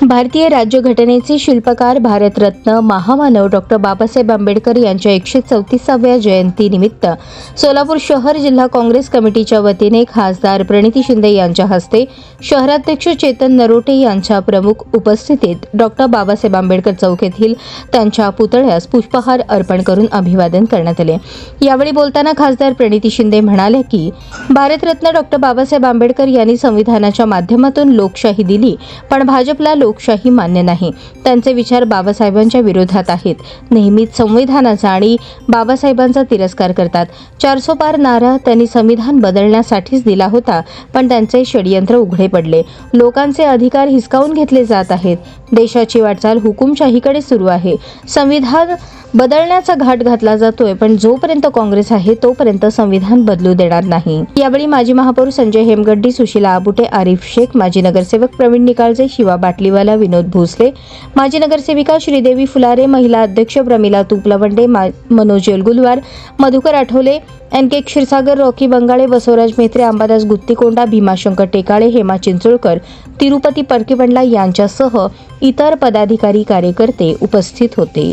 भारतीय राज्यघटनेचे शिल्पकार भारतरत्न महामानव डॉक्टर बाबासाहेब आंबेडकर यांच्या एकशे चौतीसाव्या जयंतीनिमित्त सोलापूर शहर जिल्हा काँग्रेस कमिटीच्या वतीने खासदार प्रणिती शिंदे यांच्या हस्ते शहराध्यक्ष चेतन नरोटे यांच्या प्रमुख उपस्थितीत डॉक्टर बाबासाहेब आंबेडकर चौक येथील त्यांच्या पुतळ्यास पुष्पहार अर्पण करून अभिवादन करण्यात आले. यावेळी बोलताना खासदार प्रणिती शिंदे म्हणाले की भारतरत्न डॉक्टर बाबासाहेब आंबेडकर यांनी संविधानाच्या माध्यमातून लोकशाही दिली पण भाजपला लोक लोकशाही मान्य नाही. त्यांचे विचार बाबासाहेबांच्या विरोधात आहेत. नेहमीच संविधानाचा आणि बाबासाहेबांचा तिरस्कार करतात. चारसो पार नारा त्यांनी संविधान बदलण्यासाठीच दिला होता पण त्यांचे षडयंत्र उघडे पडले. लोकांचे अधिकार हिसकावून घेतले जात आहेत. देशाची वाटचाल हुकुमशाहीकडे सुरू आहे. संविधान बदलण्याचा घाट घातला जातोय पण जोपर्यंत काँग्रेस आहे तोपर्यंत संविधान बदलू देणार नाही. यावेळी माजी महापौर संजय हेमगड्डी सुशीला आबुटे आरिफ शेख माजी नगरसेवक प्रवीण निकाळजे शिवा बाटलीवाला विनोद भोसले माजी नगरसेविका श्रीदेवी फुलारे महिला अध्यक्ष प्रमिला तुपलवंडे मा- Manoj Yelgulwar Madhukar Athawale N K Kshirsagar Rocky Bangale Basavaraj Metre Ambadas Guttikonda Bhimashankar Tekale Hema Chincholkar Tirupati Parkibandla यांच्यासह इतर पदाधिकारी कार्यकर्ते उपस्थित होते.